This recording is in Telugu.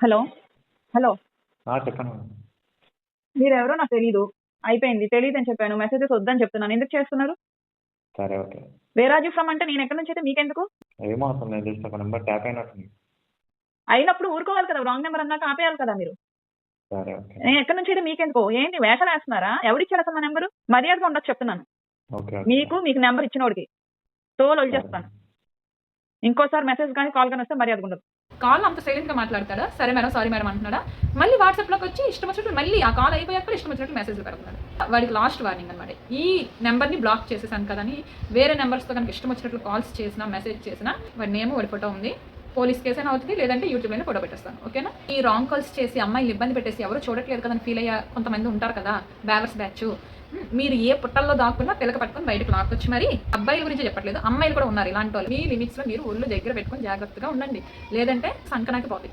హలో? హలో? చెప్పండి మేడం. మీరెవరో నాకు తెలీదు. అయిపోయింది. తెలియదు అని చెప్పాను. మెసేజెస్ వద్దని చెప్తున్నాను. ఎందుకు చేస్తున్నారు? సరే ఓకే. వేరాజు ఫ్రమ్ అంటే నేను ఎక్కడి నుంచి అయితే మీకెందుకు? ఏమో అసలు నేను జస్ట్ ఒక నెంబర్ ట్యాప్ అయినట్టుంది. అయినప్పుడు ఊరుకోవాలి కదా. రాంగ్ నెంబర్ అన్నాక ఆపేయాలి కదా మీరు? సరే ఓకే. నేను ఎక్కడి నుంచి అయితే మీకెందుకు? ఏంటి వేషాలు వేస్తున్నారా? ఎవరిచ్చారు అసలు నా నెంబరు? మర్యాదగా ఉండొచ్చు చెప్తున్నాను. మీకు మీకు నెంబర్ ఇచ్చినోడికి. తోలు వదిలేస్తాను. ఇంకోసారి మెసేజ్ కానీ కాల్ కానీ వస్తే మర్యాద ఉండదు. కాల్ అంత సైలెంట్గా మాట్లాడతాడా సరే మేడం సారీ మేడం అంటున్నాడా? మళ్ళీ వాట్సాప్లోకి వచ్చి ఇష్టం వచ్చినట్టు మళ్ళీ ఆ కాల్ అయిపోయాక ఇష్టం వచ్చినట్టు మెసేజ్లు పెడుతున్నాడు వాడికి లాస్ట్ వార్నింగ్ అనమాట ఈ నెంబర్ని బ్లాక్ చేసేసాను కదని వేరే నెంబర్స్తో కనుక ఇష్టం వచ్చినట్లు కాల్స్ చేసినా మెసేజ్ చేసినా వాడి నేమ్ వాడి ఫోటో ఉంది. పోలీస్ కేసు అయినా అవుతుంది లేదంటే యూట్యూబ్లోనే ఫోటో పెట్టేస్తాను. ఓకేనా ఈ రాంగ్ కాల్స్ చేసి అమ్మాయిలు ఇబ్బంది పెట్టేసి ఎవరు చూడట్లేదు కదా ఫీల్ అయ్యా కొంతమంది ఉంటారు కదా? బ్యావర్స్ బ్యాచ్ మీరు ఏ పుట్టల్లో దాక్కున్నా పిల్లక పట్టుకొని బయటకు లాక్కొచ్చి మరి. అబ్బాయిల గురించి చెప్పట్లేదు. అమ్మాయిలు కూడా ఉన్నారు ఇలాంటి వాళ్ళు. మీ లిమిట్స్లో మీరు ఒళ్ళు దగ్గర పెట్టుకుని జాగ్రత్తగా ఉండండి. లేదంటే సంకనాకి పోతాయి.